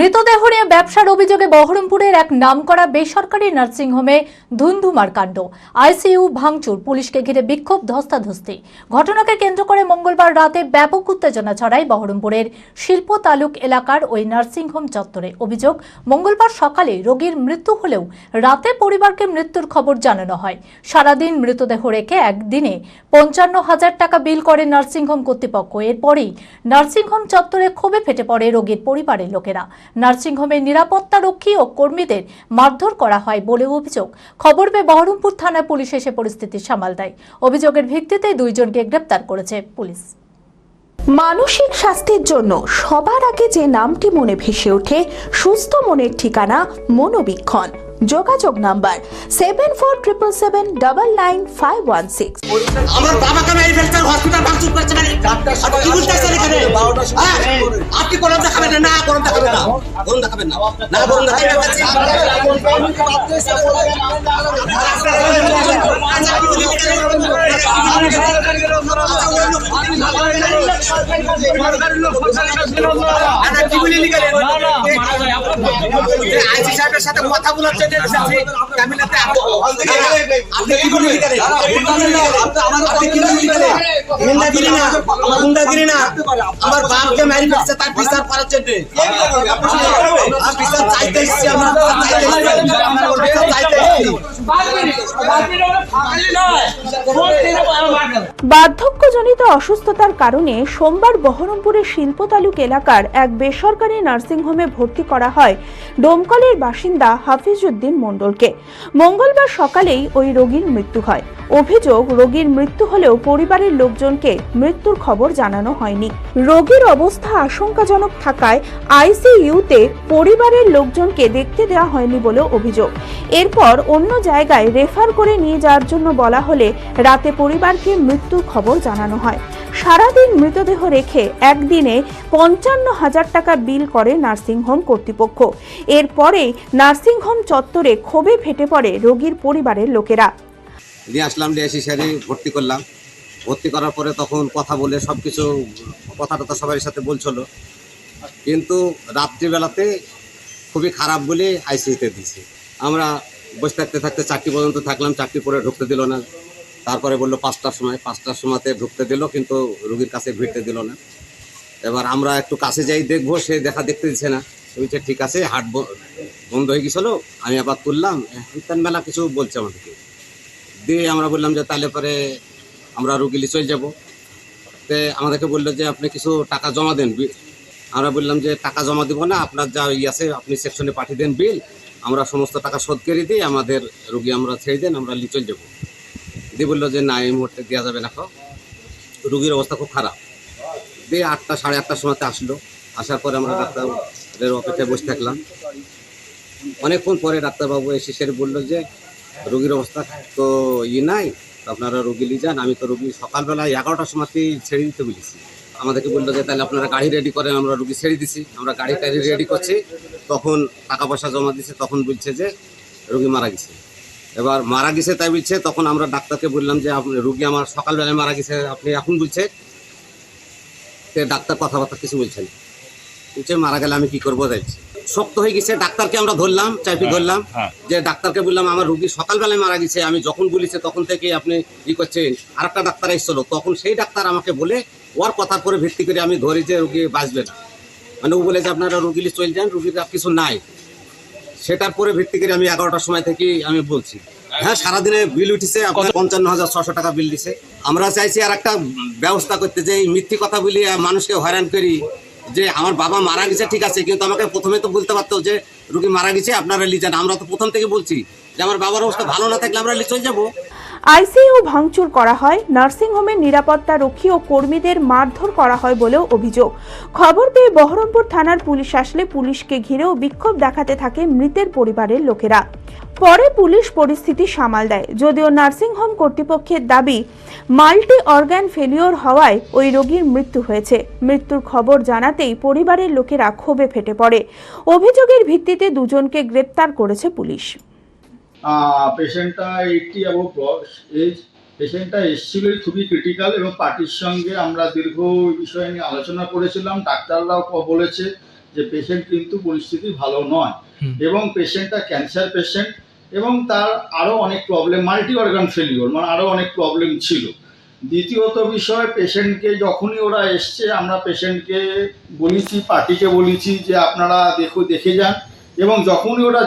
মৃতদেহ নিয়ে ব্যবসার অভিযোগে বহরমপুরের এক নামকরা বেসরকারি নার্সিংহোমে ধুন্ধুমার কাণ্ড। আইসিইউ ভাঙচুর, পুলিশকে ঘিরে বিক্ষোভ ধস্তাধস্তি। ঘটনাকে কেন্দ্র করে মঙ্গলবার রাতে ব্যাপক উত্তেজনা ছড়ায় বহরমপুরের শিল্প তালুক এলাকার ওই নার্সিংহোম চত্বরে। অভিযোগ, মঙ্গলবার সকালে রোগীর মৃত্যু হলেও রাতে পরিবারকে মৃত্যুর খবর জানানো হয়। সারাদিন মৃতদেহ রেখে একদিনে পঞ্চান্ন হাজার টাকা বিল করে নার্সিংহোম কর্তৃপক্ষ। এরপরেই নার্সিংহোম চত্বরে ক্ষোভে ফেটে পড়ে রোগীর পরিবারের লোকেরা। নার্সিংহোমের নিরাপত্তারক্ষী ও কর্মীদের মারধর করা হয় বলে অভিযোগ। খবর পেয়ে বহরমপুর থানা পুলিশ এসে পরিস্থিতি সামাল দেয়। অভিযোগের ভিত্তিতে দুইজনকে গ্রেপ্তার করেছে পুলিশ। মানসিক স্বাস্থ্যের জন্য সবার আগে যে নামটি মনে ভেসে ওঠে, সুস্থ মনের ঠিকানা মনোবীক্ষণ। যোগাযোগ number seven four triple seven double nine five one six আমার বাবাকে মেরে ফেলছে হসপিটাল ভাঙচুর করছে মানে কি বলতেছেন এখানে হ্যাঁ? আপনি দেখাবেন না না দেখাবেন না দেখাবেন না না দেখাবেন আচ্ছা, আইসি সাহেবের সাথে কথা বলার জন্য এসেছি ক্যাবিনেটে আপনি কি বলে লিখে আপনি কি বলে লিখে গুন্ডাগিরি না আমার বাপকে মারি ফেলছে তার বিচার করার জন্য আর বিচার চাইতে এসেছি আমরা চাইতে এসেছি বিচার চাইতে এসেছি বার্ধক্যজনিত অসুস্থতার কারণে সোমবার বহরমপুরের শিল্প তালুক এলাকার এক বেসরকারি নার্সিংহোমে ভর্তি করা হয় ডোমকলের বাসিন্দা হাফিজউদ্দিন মণ্ডলকে। মঙ্গলবার সকালেই ওই রোগীর মৃত্যু হয়। অভিযোগ, রোগীর মৃত্যু হলেও পরিবারের লোকজনকে মৃত্যুর খবর জানানো হয়নি। রোগীর অবস্থা আশঙ্কাজনক থাকায় আইসিইউতে পরিবারের লোকজনকে দেখতে দেওয়া হয়নি বলেও অভিযোগ। এরপর অন্য জায়গায় রেফার করে নিয়ে যাওয়ার জন্য বলা হলে রাতে পরিবারকে মৃত্যুর খবর জানানো হয়। সারাদিন মৃতদেহ রেখে একদিনে পঞ্চান্ন হাজার টাকা বিল করে নার্সিংহোম কর্তৃপক্ষ। এরপরে নার্সিংহোম চত্বরে ক্ষোভে ফেটে পড়ে রোগীর পরিবারের লোকেরা। নিয়ে আসলাম, নিয়ে এসে সেরে ভর্তি করলাম। ভর্তি করার পরে তখন কথা বলে সব কিছু কথা টথা সবার সাথে বলছিল। কিন্তু রাত্রিবেলাতে খুবই খারাপ বলে আইসিইউতে দিছে আমরা বসে থাকতে থাকতে চারটি পর্যন্ত থাকলাম, চারটি পরে ঢুকতে দিল না। তারপরে বলল পাঁচটার সময়, পাঁচটার সময়তে ঢুকতে দিল, কিন্তু রুগীর কাছে ভিড়তে দিল না। এবার আমরা একটু কাছে যাই, দেখব, সে দেখা দেখতে দিচ্ছে না। বলছে, ঠিক আছে, হাট বন্ধ হয়ে গেছিল, আমি আবার তুললাম। তেন মেলা কিছু বলছে আমাদেরকে। দিয়ে আমরা বললাম যে, তাহলে পরে আমরা রুগীলি চলে যাব। তে আমাদেরকে বলল যে, আপনি কিছু টাকা জমা দেন আমরা বললাম যে, টাকা জমা দিব না, আপনার যা ইয়ে আছে, আপনি সেকশনে পাঠিয়ে দেন বিল। আমরা সমস্ত টাকা শোধ করে দিই, আমাদের রুগী আমরা ছেড়ে দেন, আমরা নিয়ে চলে যাব। দিয়ে বলল যে, না, এই মুহূর্তে দেওয়া যাবে না রুগীর অবস্থা খুব খারাপ। দিয়ে আটটা, সাড়ে আটটার সময়তে আসলো। আসার পরে আমরা ডাক্তারের অপেক্ষায় বসে থাকলাম। অনেকক্ষণ পরে ডাক্তারবাবু এসে সেরে বলল যে, রুগীর অবস্থা তো ই নাই আপনারা রুগী নিয়ে যান। আমি তো রুগী সকালবেলা এগারোটার সময়তেই ছেড়ে দিতে বলেছি। আমাদেরকে বলল যে, তাহলে আপনারা গাড়ি রেডি করেন, আমরা রুগী ছেড়ে দিছি। আমরা গাড়ি টাড়ি রেডি করছি। তখন টাকা পয়সা জমা দিছে, তখন বলছে যে, রুগী মারা গেছে। এবার মারা গেছে তাই বলছে তখন আমরা ডাক্তারকে বললাম যে আপনি রুগী আমার সকালবেলায় মারা গেছে আপনি এখন বলছে। ডাক্তার কথাবার্তা কিছু বলছেন বলছে মারা গেলে আমি কি করব? যাইছি শক্ত হয়ে গেছে ডাক্তারকে আমরা ধরলাম চাইপি ধরলাম যে ডাক্তারকে বললাম আমার রুগী সকালবেলায় মারা গেছে আমি যখন বলেছে তখন থেকে আপনি ই করছেন। আর একটা ডাক্তার এসেছিল তখন সেই ডাক্তার আমাকে বলে ওর কথার পরে ভিত্তি করে আমি ধরি যে রুগী বাঁচবে না। মানে ও বলে যে আপনারা রুগী চলে যান রুগীর আর কিছু নাই। সেটার পরে ভিত্তি করে আমি এগারোটার সময় থেকে আমি বলছি। হ্যাঁ সারাদিনে বিল উঠেছে আপনার পঞ্চান্ন হাজার ছশো টাকা বিল দিছে। আমরা চাইছি আর একটা ব্যবস্থা করতে যে এই মিথ্যে কথা বলি মানুষকে হয়রান করি যে আমার বাবা মারা গেছে ঠিক আছে কিন্তু আমাকে প্রথমে তো বলতে পারতো যে রুগী মারা গেছে আপনারা লিজান আমরা তো প্রথম থেকে বলছি যে আমার বাবার অবস্থা ভালো না থাকলে আমরা চলে যাব। আইসিইউ ভাঙচুর করা হয় নার্সিংহোমের নিরাপত্তা রক্ষী ও কর্মীদের মারধর করা হয় বলেও অভিযোগ। খবর পেয়ে বহরমপুর থানার পুলিশ আসলে পুলিশকে ঘিরেও বিক্ষোভ দেখাতে থাকে মৃতের পরিবারের লোকেরা। পরে পুলিশ পরিস্থিতি সামাল দেয়। যদিও নার্সিংহোম কর্তৃপক্ষের দাবি, মাল্টি অর্গান ফেলিওর হওয়ায় ওই রোগীর মৃত্যু হয়েছে। মৃত্যুর খবর জানাতেই পরিবারের লোকেরা ক্ষোভে ফেটে পড়ে। অভিযোগের ভিত্তিতে দুজনকে গ্রেপ্তার করেছে পুলিশ। পেশেন্টটা এইটটি অ্যাবভ এজ পেশেন্টটা এসেছিলই খুবই ক্রিটিক্যাল এবং পার্টির সঙ্গে আমরা দীর্ঘ বিষয় নিয়ে আলোচনা করেছিলাম। ডাক্তাররাও বলেছে যে পেশেন্ট কিন্তু পরিস্থিতি ভালো নয় এবং পেশেন্টটা ক্যান্সার পেশেন্ট এবং তার আরও অনেক প্রবলেম মাল্টি অর্গান ফেলিওর মানে আরও অনেক প্রবলেম ছিল। দ্বিতীয়ত বিষয় পেশেন্টকে যখনই ওরা এসছে আমরা পেশেন্টকে বলেছি পার্টিকে বলেছি যে আপনারা দেখো দেখে যান। এবং যখনই ওরা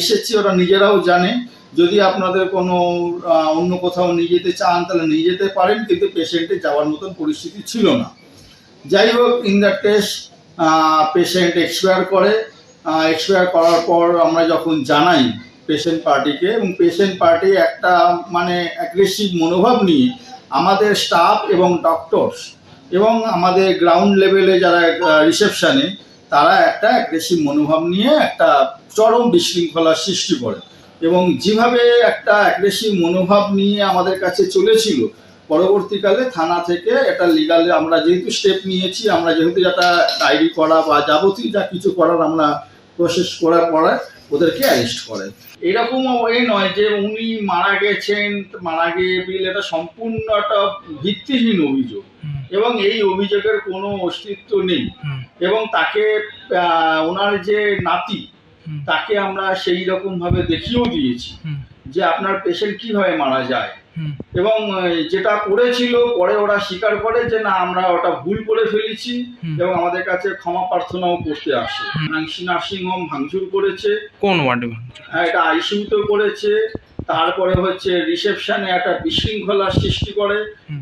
এসেছে, ওরা নিজেরাও জানে। যদি আপনাদের কোনো অন্য কোথাও নিয়ে যেতে চান, তাহলে নিয়ে যেতে পারেন, কিন্তু পেশেন্টের যাওয়ার মতন পরিস্থিতি ছিল না। যাই হোক in the test patient expire করে। এক্সপায়ার করার পর আমরা যখন জানাই পেশেন্ট পার্টিকে এবং পেশেন্ট পার্টি একটা মানে অ্যাগ্রেসিভ মনোভাব নিয়ে আমাদের স্টাফ এবং ডক্টরস এবং আমাদের গ্রাউন্ড লেভেলে যারা রিসেপশনে তারা একটা অ্যাগ্রেসিভ মনোভাব নিয়ে একটা চরম বিশৃঙ্খলার সৃষ্টি করে। এবং যেভাবে একটা অ্যাগ্রেসিভ মনোভাব নিয়ে আমাদের কাছে চলেছিল, পরবর্তীকালে থানা থেকে এটা লিগালে আমরা যেহেতু স্টেপ নিয়েছি, আমরা যেহেতু একটা ডায়েরি করা বা যাবতীয় যা কিছু করার আমরা প্রসেস করার পরে ওদেরকে অ্যারেস্ট করে। এরকম এ নয় যে উনি মারা গেছেন, মারা গিয়ে বিল, এটা সম্পূর্ণ একটা ভিত্তিহীন অভিযোগ। এবং এই অভিযোগের কোনো অস্তিত্ব নেই। এবং তাকে ওনার যে নাতি তাকে আমরা সেই রকম ভাবে দেখিয়েও দিয়েছি যে আপনার পেশেন্ট কীভাবে মারা যায়। এবং যেটা করেছিল পরে ওরা স্বীকার করে যে না আমরা ওটা ভুল করে ফেলেছি এবং আমাদের কাছে ক্ষমা প্রার্থনাও করতে আসে। নার্সিং হোম ভাঙচুর করেছে। কোন ওয়ার্ডে হ্যাঁ, এটা আইসিউতেও করেছে। তারপরে হচ্ছে রিসেপশনে একটা বিশৃঙ্খলার সৃষ্টি করে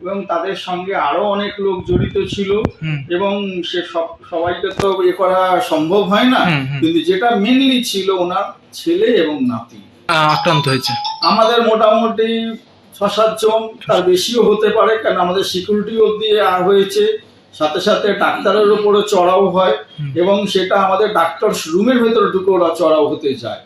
এবং তাদের সঙ্গে আরও অনেক লোক জড়িত ছিল এবং সে সব সবাইকে তো এ করা সম্ভব হয় না। কিন্তু যেটা মেনলি ছিল ওনার ছেলে এবং নাতি। আক্রান্ত হয়েছে। আমাদের মোটামুটি ছ সাতজন তার বেশিও হতে পারে কারণ আমাদের সিকিউরিটি দিয়ে আর হয়েছে। সাথে সাথে ডাক্তারের উপরে চড়াও হয় এবং সেটা আমাদের ডাক্তার রুমের ভেতরে ঢুকে ওরা চড়াও হতে যায়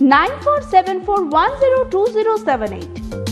9474102078.